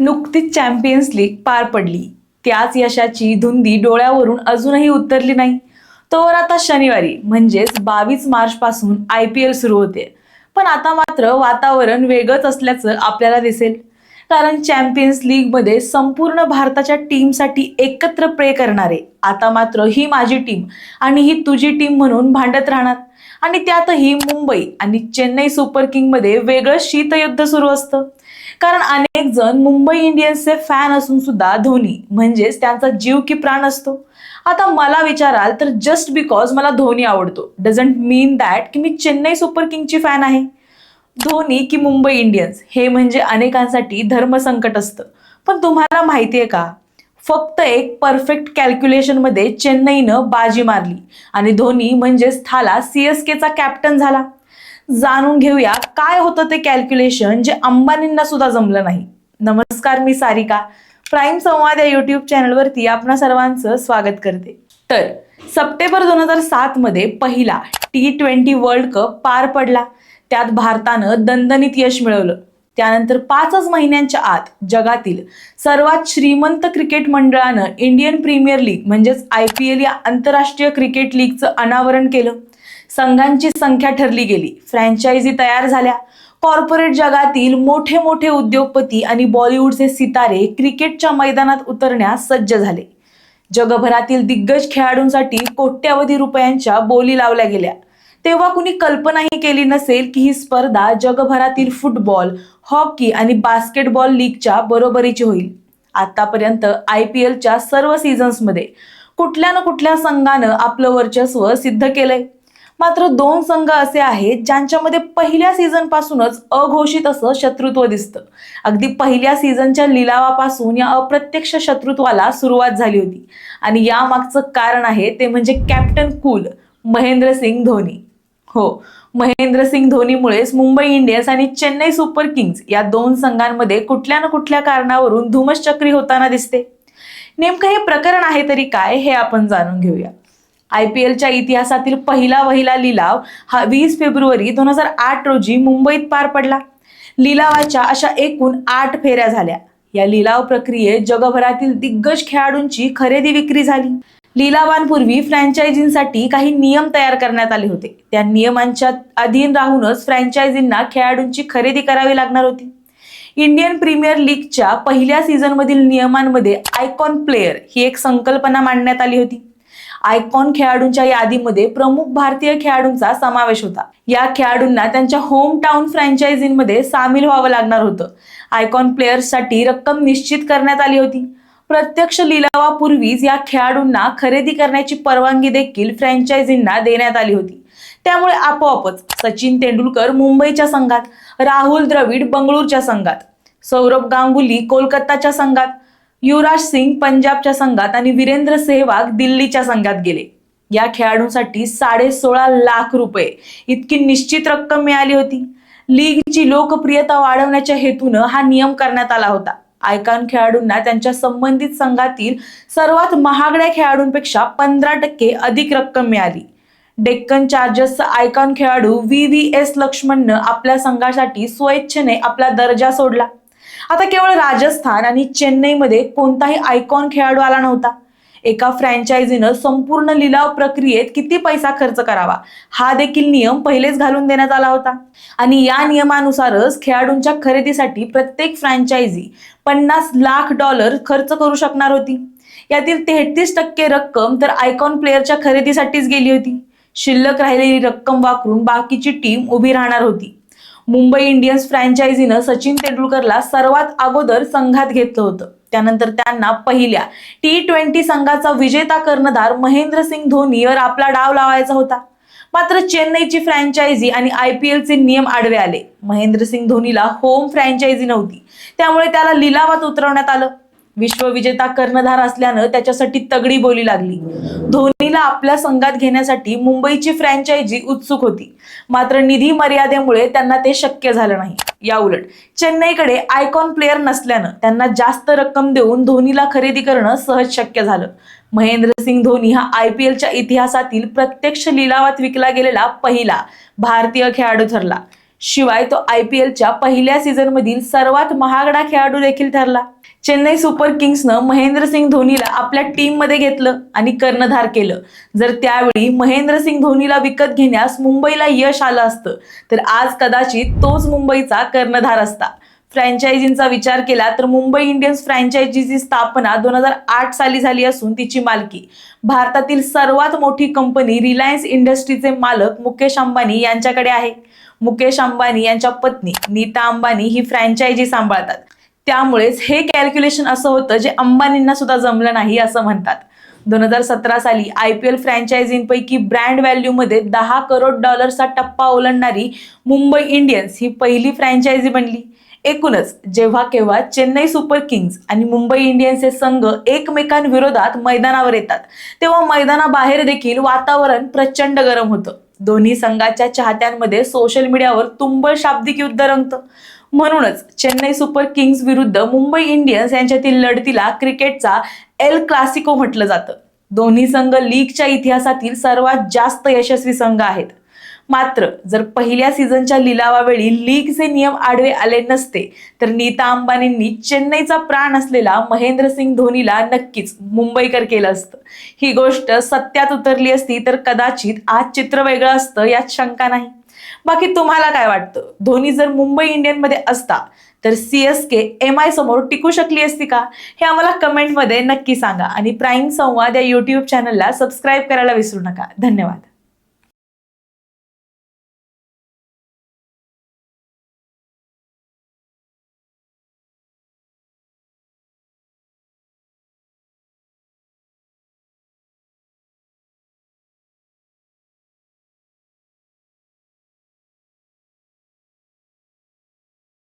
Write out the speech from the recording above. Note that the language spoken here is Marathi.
नुकतीच चॅम्पियन्स लीग पार पडली. त्याच यशाची धुंदी डोळ्यावरून अजूनही उतरली नाही. तोवर आता शनिवारी म्हणजेच बावीस मार्च पासून आय पी एल सुरू होते. पण आता मात्र वातावरण वेगळंच असल्याचं आपल्याला दिसेल. कारण चॅम्पियन्स लीगमध्ये संपूर्ण भारताच्या टीमसाठी एकत्र प्रे करणारे आता मात्र ही माझी टीम आणि ही तुझी टीम म्हणून भांडत राहणार. आणि त्यातही मुंबई आणि चेन्नई सुपर किंगमध्ये वेगळं शीतयुद्ध सुरू असतं. कारण अनेक जण मुंबई इंडियन्सचे फॅन असून सुद्धा धोनी म्हणजेच त्यांचा जीव की प्राण असतो. आता मला विचाराल तर जस्ट बिकॉज मला धोनी आवडतो डझंट मीन दॅट की मी चेन्नई सुपर किंगची फॅन आहे? धोनी की मुंबई इंडियन्स हे म्हणजे अनेकांसाठी धर्मसंकट असतं. पण तुम्हाला माहिती आहे का? फक्त एक परफेक्ट कॅल्क्युलेशनमध्ये चेन्नईनं बाजी मारली. आणि धोनी म्हणजेच थाला सी एस केचा कॅप्टन झाला. जाणून घेऊया काय होतं ते कॅल्क्युलेशन जे अंबानींना सुद्धा जमलं नाही. नमस्कार मी सारिका. प्राईम संवाद या युट्यूब चॅनलवरती आपणा सर्वांचं स्वागत करते. तर सप्टेंबर दोन हजार सात मध्ये पहिला टी ट्वेंटी वर्ल्ड कप पार पडला. त्यात भारतानं दणदणीत यश मिळवलं. त्यानंतर पाचच महिन्यांच्या आत जगातील सर्वात श्रीमंत क्रिकेट मंडळानं इंडियन प्रीमियर लीग म्हणजेच आय पी एल या आंतरराष्ट्रीय क्रिकेट लीगचं अनावरण केलं. संघांची संख्या ठरली गेली. फ्रँचायझी तयार झाल्या. कॉर्पोरेट जगातील मोठे मोठे उद्योगपती आणि बॉलिवूडचे सितारे क्रिकेटच्या मैदानात उतरण्यास सज्ज झाले. जगभरातील दिग्गज खेळाडूंसाठी कोट्यावधी रुपयांच्या बोली लावल्या गेल्या. तेव्हा कुणी कल्पनाही केली नसेल की ही स्पर्धा जगभरातील फुटबॉल हॉकी आणि बास्केटबॉल लीगच्या बरोबरीची होईल. आतापर्यंत आय पी एलच्या सर्व सीझन्समध्ये कुठल्या ना कुठल्या संघानं आपलं वर्चस्व सिद्ध केलंय. मात्र दोन संघ असे आहेत ज्यांच्यामध्ये पहिल्या सीझन पासूनच अघोषित असं शत्रुत्व दिसतं. अगदी पहिल्या सीझनच्या लिलावापासून या अप्रत्यक्ष शत्रुत्वाला सुरुवात झाली होती. आणि यामागचं कारण आहे ते म्हणजे कॅप्टन कूल महेंद्रसिंग धोनी. हो. महेंद्रसिंग धोनीमुळेच मुंबई इंडियन्स आणि चेन्नई सुपर किंग्स या दोन संघांमध्ये कुठल्या ना कुठल्या कारणावरून धुमश्चक्री होताना दिसते. नेमकं हे प्रकरण आहे तरी काय हे आपण जाणून घेऊया. आय पी एलच्या इतिहासातील पहिला वहिला लिलाव हा वीस फेब्रुवारी दोन हजार आठ रोजी मुंबईत पार पडला. लिलावाच्या अशा एकूण आठ फेऱ्या झाल्या. या लिलाव प्रक्रियेत जगभरातील दिग्गज खेळाडूंची खरेदी विक्री झाली. लिलावांपूर्वी फ्रँचायझींसाठी काही नियम तयार करण्यात आले होते. त्या नियमांच्या अधीन राहूनच फ्रँचायझींना खेळाडूंची खरेदी करावी लागणार होती. इंडियन प्रीमियर लीगच्या पहिल्या सीझनमधील नियमांमध्ये आयकॉन प्लेयर ही एक संकल्पना मांडण्यात आली होती. आयकॉन खेळाडूंच्या यादीमध्ये प्रमुख भारतीय खेळाडूंचा समावेश होता. या खेळाडूंना त्यांच्या होम टाउन फ्रँचायझींमध्ये सामील व्हावं लागणार होतं. आयकॉन प्लेयर्ससाठी रक्कम निश्चित करण्यात आली होती. प्रत्यक्ष लिलावापूर्वीच या खेळाडूंना खरेदी करण्याची परवानगी देखील फ्रँचायझींना देण्यात आली होती. त्यामुळे आपोआपच सचिन तेंडुलकर मुंबईच्या संघात राहुल द्रविड बंगळूरच्या संघात सौरभ गांगुली कोलकाताच्या संघात युवराज सिंग पंजाबच्या संघात आणि वीरेंद्र सेहवाग दिल्लीच्या संघात गेले. या खेळाडूंसाठी साडे सोळा लाख रुपये इतकी निश्चित रक्कम मिळाली होती. लीगची लोकप्रियता वाढवण्याच्या हेतून हा नियम करण्यात आला होता. आयकॉन खेळाडूंना त्यांच्या संबंधित संघातील सर्वात महागड्या खेळाडूंपेक्षा पंधरा टक्के अधिक रक्कम मिळाली. डेक्कन चार्जर्सचा आयकॉन खेळाडू व्ही व्ही एस लक्ष्मणनं आपल्या संघासाठी स्वेच्छेने आपला दर्जा सोडला. आता केवळ राजस्थान आणि चेन्नईमध्ये कोणताही आयकॉन खेळाडू आला नव्हता. एका फ्रँचायझीनं संपूर्ण लिलाव प्रक्रियेत किती पैसा खर्च करावा? हा देखील नियम पहिलेच घालून देण्यात आला होता. आणि या नियमानुसारच खेळाडूंच्या खरेदीसाठी प्रत्येक फ्रँचायझी पन्नास लाख डॉलर खर्च करू शकणार होती. यातील तेहतीस टक्के रक्कम तर आयकॉन प्लेअरच्या खरेदीसाठीच गेली होती. शिल्लक राहिलेली रक्कम वापरून बाकीची टीम उभी राहणार होती. मुंबई इंडियन्स फ्रँचायझीनं सचिन तेंडुलकरला सर्वात अगोदर संघात घेतलं होतं. त्यानंतर त्यांना पहिल्या टी ट्वेंटी संघाचा विजेता कर्णधार महेंद्रसिंग धोनीवर आपला डाव लावायचा होता. मात्र चेन्नईची फ्रँचायझी आणि आय पी एलचे नियम आडवे आले. महेंद्रसिंग धोनीला होम फ्रँचायझी नव्हती. त्यामुळे त्याला लिलावात उतरवण्यात आलं. विश्वविजेता कर्णधार असल्यानं त्याच्यासाठी तगडी बोली लागली. धोनीला आपल्या संघात घेण्यासाठी मुंबईची फ्रँचायझी उत्सुक होती. मात्र निधी मर्यादेमुळे त्यांना ते शक्य झालं नाही. या उलट चेन्नईकडे आयकॉन प्लेअर नसल्यानं त्यांना जास्त रक्कम देऊन धोनीला खरेदी करणं सहज शक्य झालं. महेंद्रसिंग धोनी हा आय पी एलच्या इतिहासातील प्रत्यक्ष लिलावात विकला गेलेला पहिला भारतीय खेळाडू ठरला. शिवाय तो आय पी एलच्या पहिल्या सीझनमधील सर्वात महागडा खेळाडू देखील ठरला. चेन्नई सुपर किंग्सनं महेंद्रसिंग धोनीला आपल्या टीममध्ये घेतलं आणि कर्णधार केलं. जर त्यावेळी महेंद्रसिंग धोनीला विकत घेण्यास मुंबईला यश आलं असतं तर आज कदाचित तोच मुंबईचा कर्णधार असता. फ्रँचायझींचा विचार केला तर मुंबई इंडियन्स फ्रँचायझीची स्थापना दोन हजार आठ साली झाली असून तिची मालकी. भारतातील सर्वात मोठी कंपनी रिलायन्स इंडस्ट्रीचे मालक मुकेश अंबानी यांच्याकडे आहे. मुकेश अंबानी यांच्या पत्नी नीता अंबानी ही फ्रँचायझी सांभाळतात. त्यामुळेच हे कॅल्क्युलेशन असं होतं जे अंबानींना सुद्धा जमलं नाही असं म्हणतात. दोन हजार सतरा साली आय पी एल फ्रँचायझींपैकी ब्रँड व्हॅल्यूमध्ये दहा करोड डॉलरचा टप्पा ओलांडणारी मुंबई इंडियन्स ही पहिली फ्रँचायझी बनली. एकूणच जेव्हा केव्हा चेन्नई सुपर किंग्ज आणि मुंबई इंडियन्स हे संघ एकमेकांविरोधात मैदानावर येतात तेव्हा मैदानाबाहेर देखील वातावरण प्रचंड गरम होतं. दोन्ही संघाच्या चाहत्यांमध्ये सोशल मीडियावर तुंबळ शाब्दिक युद्ध रंगतं. म्हणूनच चेन्नई सुपर किंग्ज विरुद्ध मुंबई इंडियन्स यांच्यातील लढतीला क्रिकेटचा एल क्लासिको म्हटलं जातं. दोन्ही संघ लीगच्या इतिहासातील सर्वात जास्त यशस्वी संघ आहेत. मात्र जर पहिल्या सीझनच्या लिलावावेळी लीगचे नियम आडवे आले नसते तर नीता अंबानींनी चेन्नईचा प्राण असलेला महेंद्रसिंग धोनीला नक्कीच मुंबईकर केलं असतं. ही गोष्ट सत्यात उतरली असती तर कदाचित आज चित्र वेगळं असतं यात शंका नाही. बाकी तुम्हाला काय वाटतं? धोनी जर मुंबई इंडियनमध्ये असता तर C S K M I समोर टिकू शकली असती का? हे आम्हाला कमेंटमध्ये नक्की सांगा. आणि प्राईम संवाद या युट्यूब चॅनलला सबस्क्राईब करायला विसरू नका. धन्यवाद.